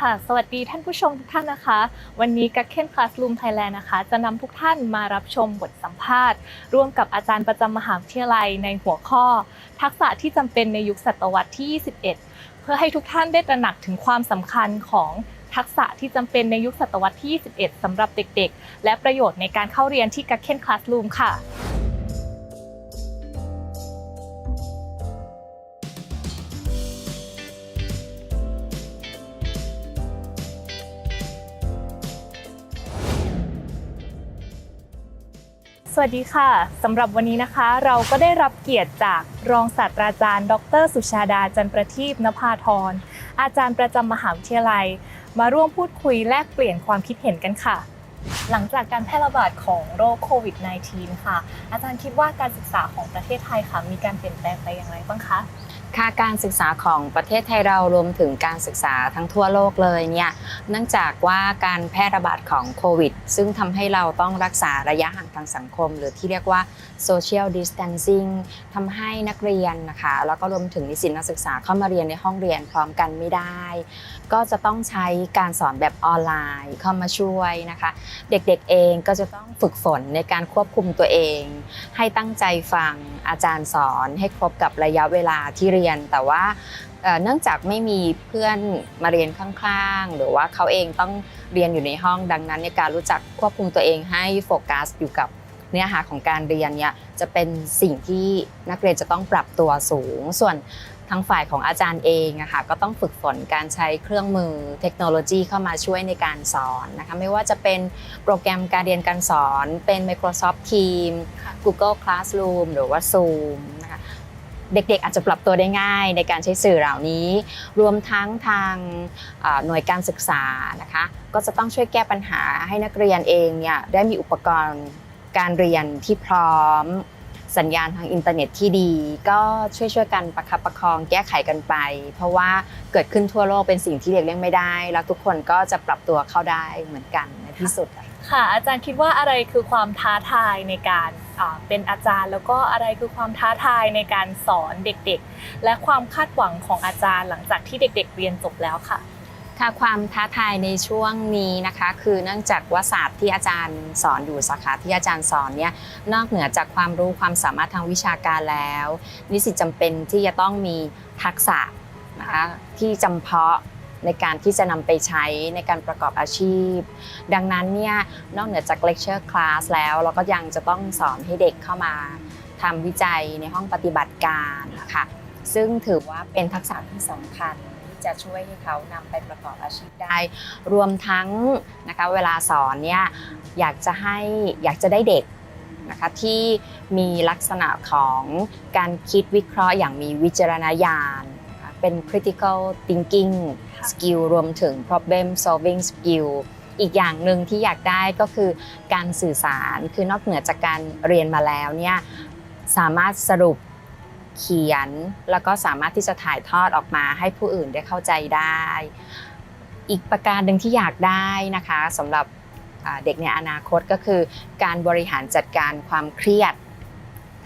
ค่ะ สวัสดีท่านผู้ชมทุกท่านนะคะ วันนี้กั c เคนคลาส o ูมไทยแลนด์นะคะ จะนำทุกท่านมารับชมบทสัมภาษณ์ ร่วมกับอาจารย์ประจำมหาวิทยาลัยในหัวข้อ ทักษะที่จำเป็นในยุคศตวรรษที่ 21 เพื่อให้ทุกท่านได้ตระหนักถึงความสำคัญของทักษะที่จำเป็นในยุคศตวรรษที่ 21สำหรับเด็กๆ และประโยชน์ในการเข้าเรียนที่กั c เคนคลาส o ูมค่ะ สวัสดีค่ะสำหรับวันนี้นะคะ เราก็ได้รับเกียรติจากรองศาสตราจารย์ ดร สุชาดาจันประทีปนภาธรอาจารย์ประจำมหาวิทยาลัย มาร่วมพูดคุยแลกเปลี่ยนความคิดเห็นกันค่ะ หลังจากการแพร่ระบาดของโรคโควิด -19 ค่ะ อาจารย์คิดว่าการศึกษาของประเทศไทยค่ะ มีการเปลี่ยนแปลงไปอย่างไรบ้างคะ ค่าการศึกษาของประเทศไทยเรารวมถึงการศึกษาทั้งทั่วโลกเลยเนี่ยเนื่องจากว่าการแพร่ระบาดของโควิด ซึ่งทำให้เราต้องรักษาระยะห่างทางสังคม หรือที่เรียกว่า social distancing ทำให้นักเรียนนะคะแล้วก็รวมถึงนิสิตนักศึกษาเข้ามาเรียนในห้องเรียนพร้อมกันไม่ได้ ก็จะต้องใช้การสอนแบบออนไลน์เข้ามาช่วยนะคะ เด็กๆเองก็จะต้องฝึกฝนในการควบคุมตัวเอง ให้ตั้งใจฟังอาจารย์สอนให้ครบกับระยะเวลาที่เรียนแต่ว่าเอ่อเนื่องจากไม่มีเพื่อนมาเรียนข้างๆ หรือว่าเขาเองต้องเรียนอยู่ในห้องดังนั้นในการรู้จักควบคุมตัวเองให้โฟกัสอยู่กับเนื้อหาของการเรียนเนี่ยจะเป็นสิ่งที่นักเรียนจะต้องปรับตัวสูง ส่วนทางฝ่ายของอาจารย์เองอะค่ะก็ต้องฝึกฝนการใช้เครื่องมือเทคโนโลยีเข้ามาช่วยในการสอนนะคะไม่ว่าจะเป็นโปรแกรมการเรียนการสอน เป็น Microsoft Teams Google Classroom หรือว่า Zoom นะคะ เด็กๆ อาจจะปรับตัวได้ง่ายในการใช้สื่อเหล่านี้ รวมทั้งทางหน่วยการศึกษานะคะก็จะต้องช่วยแก้ปัญหาให้นักเรียนเองเนี่ยได้มีอุปกรณ์การเรียนที่พร้อม สัญญาณทางอินเทอร์เน็ตที่ดี ก็ช่วยๆกันประคับประคองแก้ไขกันไป เพราะว่าเกิดขึ้นทั่วโลกเป็นสิ่งที่เด็กเลี่ยงไม่ได้ แล้วทุกคนก็จะปรับตัวเข้าได้เหมือนกันในที่สุดค่ะอาจารย์คิดว่าอะไรคือความท้าทายในการ เป็นอาจารย์ แล้วก็อะไรคือความท้าทายในการสอนเด็กๆ และความคาดหวังของอาจารย์หลังจากที่เด็ก ๆ เรียนจบแล้วค่ะค่ะความท้าทายในช่วงนี้นะคะ คือเนื่องจากว่าศาสตร์ที่อาจารย์สอนอยู่สาขาที่อาจารย์สอนเนี่ยนอกเหนือจากความรู้ความสามารถทางวิชาการแล้ว นิสิตจำเป็นที่จะต้องมีทักษะนะคะที่จำเพาะ ในการที่จะนำไปใช้ในการประกอบอาชีพ ดังนั้นเนี่ยนอกเหนือจากเลคเชอร์คลาสแล้ว เราก็ยังจะต้องสอนให้เด็กเข้ามาทำวิจัยในห้องปฏิบัติการนะคะซึ่งถือว่าเป็นทักษะที่สำคัญที่จะช่วยให้เขานำไปประกอบอาชีพได้ รวมทั้งนะคะเวลาสอนเนี่ยอยากจะให้อยากจะได้เด็กนะคะที่มีลักษณะของการคิดวิเคราะห์อย่างมีวิจารณญาณ เป็น critical thinking ค่ะ skill รวมถึง problem solving skill อีกอย่างหนึ่งที่อยากได้ก็คือการสื่อสารคือนอกเหนือจากการเรียนมาแล้วเนี่ยสามารถสรุปเขียน แล้วก็สามารถที่จะถ่ายทอดออกมาให้ผู้อื่นได้เข้าใจได้ อีกประการหนึ่งที่อยากได้นะคะสำหรับอ่าเด็กในอนาคตก็คือ การบริหารจัดการความเครียด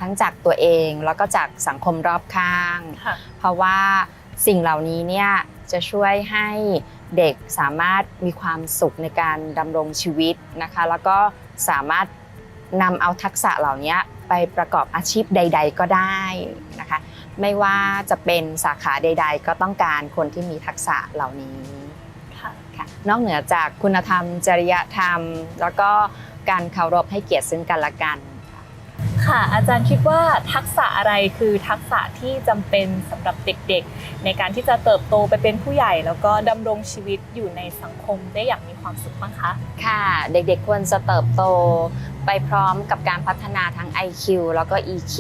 ทั้งจากตัวเองแล้วก็จากสังคมรอบข้างค่ะเพราะว่า สิ่งเหล่านี้เนี่ยจะช่วยให้เด็กสามารถมีความสุขในการดำรงชีวิตนะคะ แล้วก็สามารถนำเอาทักษะเหล่านี้ไปประกอบอาชีพใด ๆ ก็ได้นะคะ ไม่ว่าจะเป็นสาขาใด ๆ ก็ต้องการคนที่มีทักษะเหล่านี้ค่ะค่ะนอกเหนือจากคุณธรรม จริยธรรม แล้วก็การเคารพให้เกียรติซึ่งกันและกัน ค่ะ อาจารย์คิดว่าทักษะอะไรคือทักษะที่จำเป็นสำหรับเด็กๆ ในการที่จะเติบโตไปเป็นผู้ใหญ่ แล้วก็ดำรงชีวิตอยู่ในสังคมได้อย่างมีความสุขบ้างคะ ค่ะ เด็กๆควรจะเติบโตไปพร้อมกับการพัฒนาทั้ง IQ แล้วก็ EQ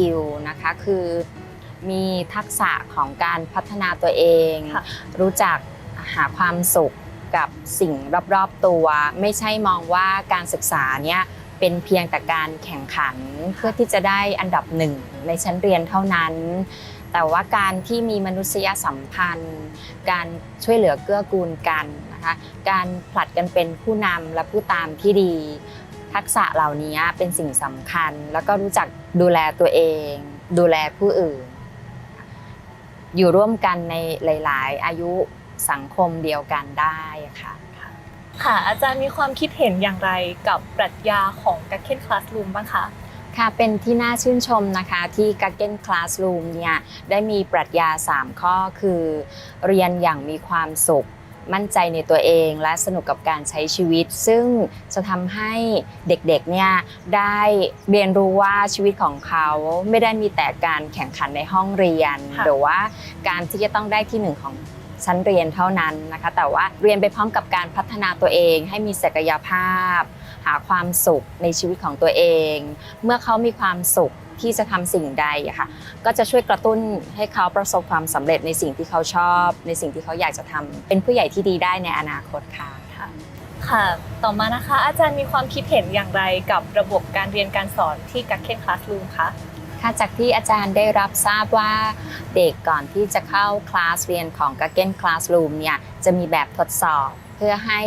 นะคะคือมีทักษะของการพัฒนาตัวเองค่ะรู้จักหาความสุขกับสิ่งรอบๆตัว ไม่ใช่มองว่าการศึกษาเนี่ย เป็นเพียงแต่การแข่งขันเพื่อที่จะได้อันดับหนึ่งในชั้นเรียนเท่านั้น แต่ว่าการที่มีมนุษยสัมพันธ์ การช่วยเหลือเกื้อกูลกันนะคะการผลัดกันเป็นผู้นำและผู้ตามที่ดี ทักษะเหล่านี้เป็นสิ่งสำคัญ แล้วก็รู้จักดูแลตัวเอง ดูแลผู้อื่น อยู่ร่วมกันในหลาย ๆ อายุสังคมเดียวกันได้ค่ะ ค่ะ อาจารย์มีความคิดเห็นอย่างไรกับปรัชญาของกั c เ e n Classroom บ้างคะค่ะเป็นที่น่าชื่นชมนะคะที่ g a g g e n Classroom เนี่ยได้มีปรัชญา 3 ข้อคือ เรียนอย่างมีความสุข มั่นใจในตัวเองและสนุกกับการใช้ชีวิต ซึ่งจะทำให้เด็กๆเนี่ยได้เรียนรู้ว่าชีวิตของเขาไม่ได้มีแต่การแข่งขันในห้องเรียนค่ะหรือว่าการที่จะต้องได้ที่หนึ่งของ ชั้นเรียนเท่านั้นนะคะ แต่ว่าเรียนไปพร้อมกับการพัฒนาตัวเอง ให้มีศักยภาพ หาความสุขในชีวิตของตัวเอง เมื่อเขามีความสุขที่จะทำสิ่งใดค่ะก็จะช่วยกระตุ้นให้เขาประสบความสำเร็จในสิ่งที่เขาชอบ ในสิ่งที่เขาอยากจะทำเป็นผู้ใหญ่ที่ดีได้ในอนาคตค่ะค่ะ ต่อมานะคะ อาจารย์มีความคิดเห็นอย่างไรกับระบบการเรียนการสอนที่กั c เ e n Classroom คะ ค่ะจากที่อาจารย์ได้รับทราบว่าเด็กก่อนที่จะเข้าคลาสเรียนของ g a g g e n Classroom เนี่ยจะมีแบบทดสอบ เพื่อให้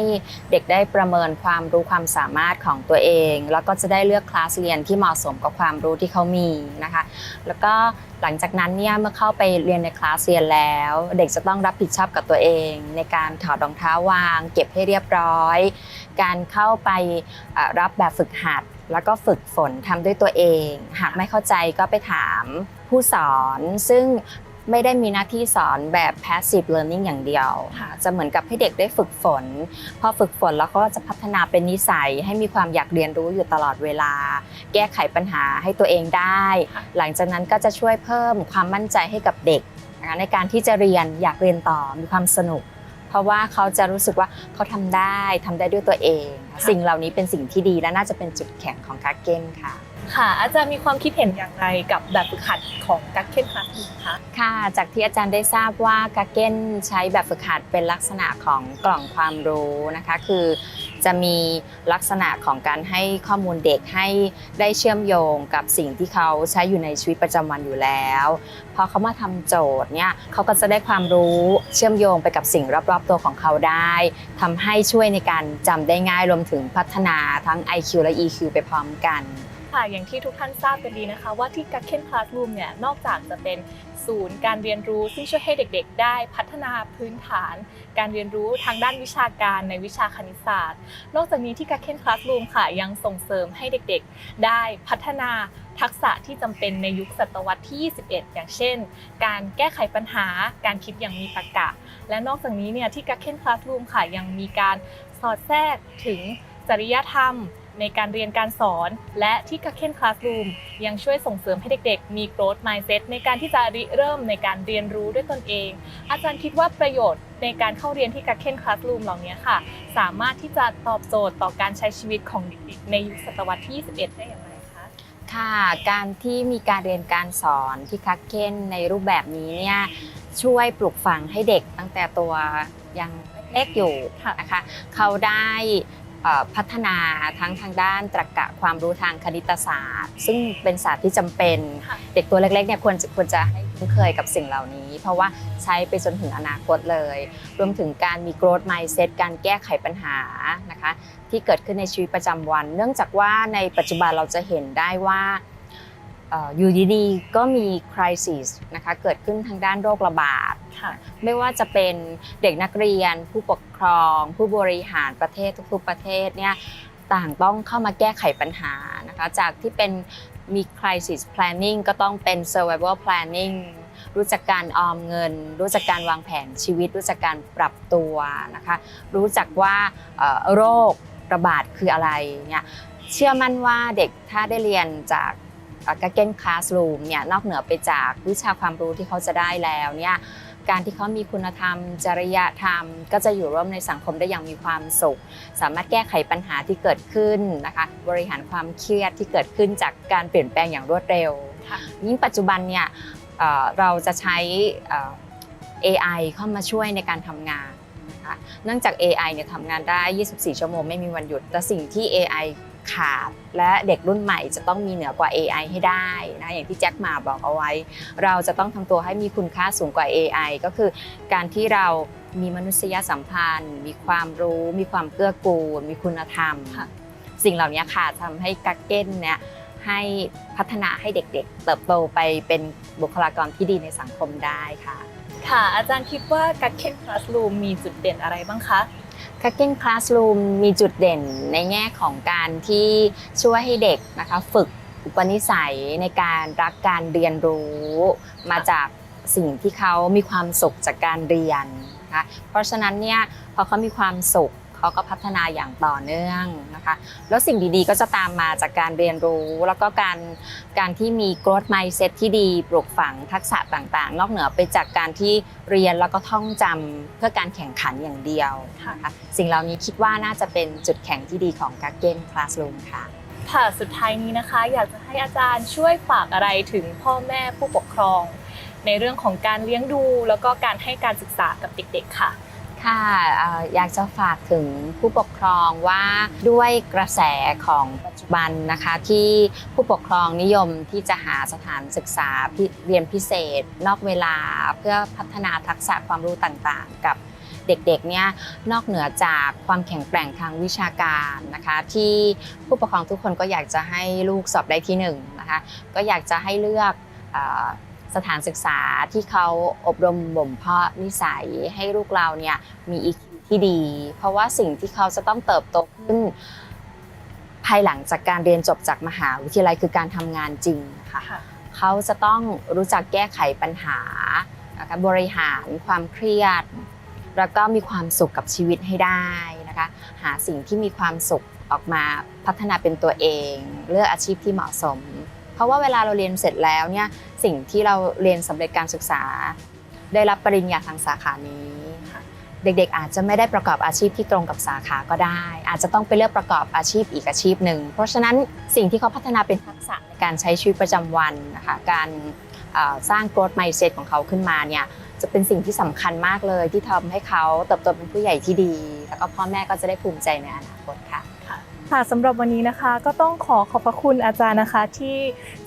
เด็กได้ประเมินความรู้ความสามารถของตัวเอง แล้วก็จะได้เลือกคลาสเรียนที่เหมาะสมกับความรู้ที่เขามีนะคะแล้วก็หลังจากนั้นเนี่ยเมื่อเข้าไปเรียนในคลาสเรียนแล้ว เด็กจะต้องรับผิดชอบกับตัวเอง ในการถอดรองเท้าวาง เก็บให้เรียบร้อย การเข้าไปรับแบบฝึกหัด แล้วก็ฝึกฝนทำด้วยตัวเอง หากไม่เข้าใจก็ไปถามผู้สอนซึ่งไม่ได้มีหน้าที่สอนแบบ passive learning อย่างเดียวค่ะจะเหมือนกับให้เด็กได้ฝึกฝน พอฝึกฝนแล้วก็จะพัฒนาเป็นนิสัย ให้มีความอยากเรียนรู้อยู่ตลอดเวลา แก้ไขปัญหาให้ตัวเองได้ หลังจากนั้นก็จะช่วยเพิ่มความมั่นใจให้กับเด็กในการที่จะเรียนอยากเรียนต่อมีความสนุก เพราะว่าเขาจะรู้สึกว่าเขาทำได้ทำได้ด้วยตัวเอง สิ่งเหล่านี้เป็นสิ่งที่ดีและน่าจะเป็นจุดแข็งของกาเกมค่ะ ค่ะ อาจารย์มีความคิดเห็นอย่างไรกับแบบฝึกหัดของกั c เ e n Classroom คะค่ะ จากที่อาจารย์ได้ทราบว่ากาเก้นใช้แบบฝึกหัดเป็นลักษณะของกล่องความรู้นะคะ คือจะมีลักษณะของการให้ข้อมูลเด็กให้ได้เชื่อมโยงกับสิ่งที่เขาใช้อยู่ในชีวิตประจำวันอยู่แล้วพอเขามาทำโจทย์เนี่ยเขาก็จะได้ความรู้เชื่อมโยงไปกับสิ่งรอบๆตัวของเขาได้ทำให้ช่วยในการจำได้ง่ายรวมถึงพัฒนาทั้ง IQ และ EQ ไปพร้อมกัน ค่ะอย่างที่ทุกท่านทราบกันดีนะคะ ว่าที่กั c เ e n Classroom เนี่ยนอกจากจะเป็นศูนย์การเรียนรู้ซึ่งช่วยให้เด็กๆ ได้พัฒนาพื้นฐาน การเรียนรู้ทางด้านวิชาการในวิชาคณิตศาสตร์ นอกจากนี้ที่กั c เ e n Classroom ค่ะยังส่งเสริมให้เด็กๆ ได้พัฒนาทักษะที่จำเป็นในยุคศตวรรษที่ 21 อย่างเช่น การแก้ไขปัญหา การคิดอย่างมีตรรกะ และนอกจากนี้เนี่ยที่กั c เ e n Classroom ค่ะยังมีการสอดแทรกถึงจริยธรรม ในการเรียนการสอน และที่กั c เ e n Classroom ยังช่วยส่งเสริมให้เด็กๆ มี growth mindset ในการที่จะริเริ่มในการเรียนรู้ด้วยตนเอง อาจารย์คิดว่าประโยชน์ในการเข้าเรียนที่กั c เ e n Classroom เหล่านี้ค่ะ สามารถที่จะตอบโจทย์ต่อการใช้ชีวิตของเด็กๆในยุคศตวรรษที่ 21 ได้อย่างไรคะค่ะการที่มีการเรียนการสอนที่คักเก้นในรูปแบบนี้เนี่ยช่วยปลูกฝังให้เด็กตั้งแต่ตัวยังเล็กอยู่ค่ะนะคะเขาได้เอ่อ พัฒนาทั้งทางด้านตรรกะความรู้ทางคณิตศาสตร์ ซึ่งเป็นศาสตร์ที่จำเป็นค่ะเด็กตัวเล็กๆเนี่ยควรจะควรจะให้คุ้นเคยกับสิ่งเหล่านี้ เพราะว่าใช้ไปจนถึงอนาคตเลย รวมถึงการมี growth mindset การแก้ไขปัญหานะคะที่เกิดขึ้นในชีวิตประจำวัน เนื่องจากว่าในปัจจุบันเราจะเห็นได้ว่าเอ่ออยู่ดีๆก็มี crisis นะคะเกิดขึ้นทางด้านโรคระบาดค่ะไม่ว่าจะเป็นเด็กนักเรียน ผู้ปกครอง ผู้บริหารประเทศทุกๆประเทศเนี่ยต่างต้องเข้ามาแก้ไขปัญหานะคะจากที่เป็นมี crisis planning ก็ต้องเป็น survival planning รู้จักการออมเงิน รู้จักการวางแผนชีวิต รู้จักการปรับตัวนะคะรู้จักว่าเอ่อโรคระบาดคืออะไรเนี่ยเชื่อมั่นว่าเด็กถ้าได้เรียนจาก กาเก้นคลาสรูมเนี่ยนอกเหนือไปจากวิชาความรู้ที่เขาจะได้แล้วเนี่ยการที่เขามีคุณธรรม จริยธรรม ก็จะอยู่ร่วมในสังคมได้อย่างมีความสุข สามารถแก้ไขปัญหาที่เกิดขึ้นนะคะบริหารความเครียดที่เกิดขึ้นจากการเปลี่ยนแปลงอย่างรวดเร็วค่ะยิ่งปัจจุบันเนี่ยเอ่อเราจะใช้เอ่อ AI เข้ามาช่วยในการทำงานนะคะเนื่องจาก AI เนี่ยทำงานได้ 24 ชั่วโมงไม่มีวันหยุด แต่สิ่งที่ AI ขาด และเด็กรุ่นใหม่จะต้องมีเหนือกว่า AI ให้ได้นะอย่างที่แจ็คหมาบอกเอาไว้ เราจะต้องทำตัวให้มีคุณค่าสูงกว่า AI ก็คือการที่เรามีมนุษยสัมพันธ์ มีความรู้ มีความเกื้อกูล มีคุณธรรมค่ะสิ่งเหล่านี้ค่ะทำให้กักเก้นเนี่ยให้พัฒนาให้เด็กๆ เติบโตไปเป็นบุคลากรที่ดีในสังคมได้ค่ะ ค่ะ อาจารย์คิดว่า Gakken Classroom มีจุดเด่นอะไรบ้างคะ c o o k i n Classroom มีจุดเด่นในแง่ของการที่ช่วยให้เด็กนะคะฝึกอุปนิสัยในการรักการเรียนรู้มาจากสิ่งที่เขามีความสุขจากการเรียนนะคะเพราะฉะนั้นเนี่ยพอเขามีความสุข เขาก็พัฒนาอย่างต่อเนื่องนะคะ แล้วสิ่งดีๆก็จะตามมาจากการเรียนรู้ แล้วก็การการที่มี growth mindset ที่ดีปลูกฝังทักษะต่างๆ นอกเหนือไปจากการที่เรียนแล้วก็ท่องจำเพื่อการแข่งขันอย่างเดียวค่ะนะคะสิ่งเหล่านี้คิดว่าน่าจะเป็นจุดแข็งที่ดีของ g a g e n Classroom ค่ะค่ะสุดท้ายนี้นะคะ อยากจะให้อาจารย์ช่วยฝากอะไรถึงพ่อแม่ผู้ปกครอง ในเรื่องของการเลี้ยงดู แล้วก็การให้การศึกษากับเด็ก ๆ ค่ะ ค่ะอยากจะฝากถึงผู้ปกครองว่าด้วยกระแสของปัจจุบันนะคะที่ผู้ปกครองนิยมที่จะหาสถานศึกษาเรียนพิเศษ นอกเวลาเพื่อพัฒนาทักษะความรู้ต่างๆ กับเด็กๆ เนี่ยนอกเหนือจากความแข็งแกร่งทางวิชาการนะคะที่ผู้ปกครองทุกคนก็อยากจะให้ลูกสอบได้ที่หนึ่งนะคะก็อยากจะให้เลือก สถานศึกษาที่เขาอบรมบ่มเพาะนิสัยให้ลูกเราเนี่ยมี EQ ที่ดี เพราะว่าสิ่งที่เขาจะต้องเติบโตขึ้น ภายหลังจากการเรียนจบจากมหาวิทยาลัยคือการทำงานจริงค่ะค่ะเขาจะต้องรู้จักแก้ไขปัญหานะคะบริหารความเครียด แล้วก็มีความสุขกับชีวิตให้ได้นะคะหาสิ่งที่มีความสุขออกมาพัฒนาเป็นตัวเอง เลือกอาชีพที่เหมาะสม เพราะว่าเวลาเราเรียนเสร็จแล้วเนี่ย สิ่งที่เราเรียนสำเร็จการศึกษา ได้รับปริญญาทางสาขานี้เด็กๆ อาจจะไม่ได้ประกอบอาชีพที่ตรงกับสาขาก็ได้ อาจจะต้องไปเลือกประกอบอาชีพอีกอาชีพหนึ่ง เพราะฉะนั้นสิ่งที่เขาพัฒนาเป็นทักษะในการใช้ชีวิตประจำวันนะคะการสร้าง growth mindset ของเขาขึ้นมาเนี่ยจะเป็นสิ่งที่สำคัญมากเลยที่ทำให้เขาเติบโตเป็นผู้ใหญ่ที่ดี แล้วก็พ่อแม่ก็จะได้ภูมิใจในอนาคตค่ะ ค่ะสำหรับวันนี้นะคะก็ต้องขอขอบพระคุณอาจารย์นะคะ ที่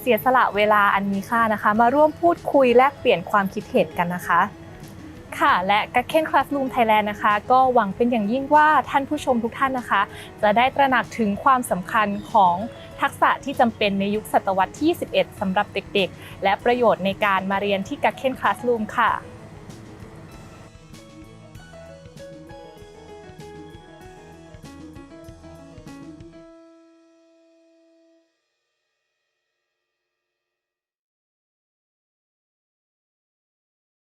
เสียสละเวลาอันมีค่านะคะ มาร่วมพูดคุยแลกเปลี่ยนความคิดเห็นกันนะคะ ค่ะและ g a k e n Classroom Thailand นะคะ ก็หวังเป็นอย่างยิ่งว่าท่านผู้ชมทุกท่านนะคะ จะได้ตระหนักถึงความสำคัญของทักษะที่จำเป็นในยุคศตวรรษที่ 21สำหรับเด็กๆ และประโยชน์ในการมาเรียนที่ g a k e n Classroom ค่ะ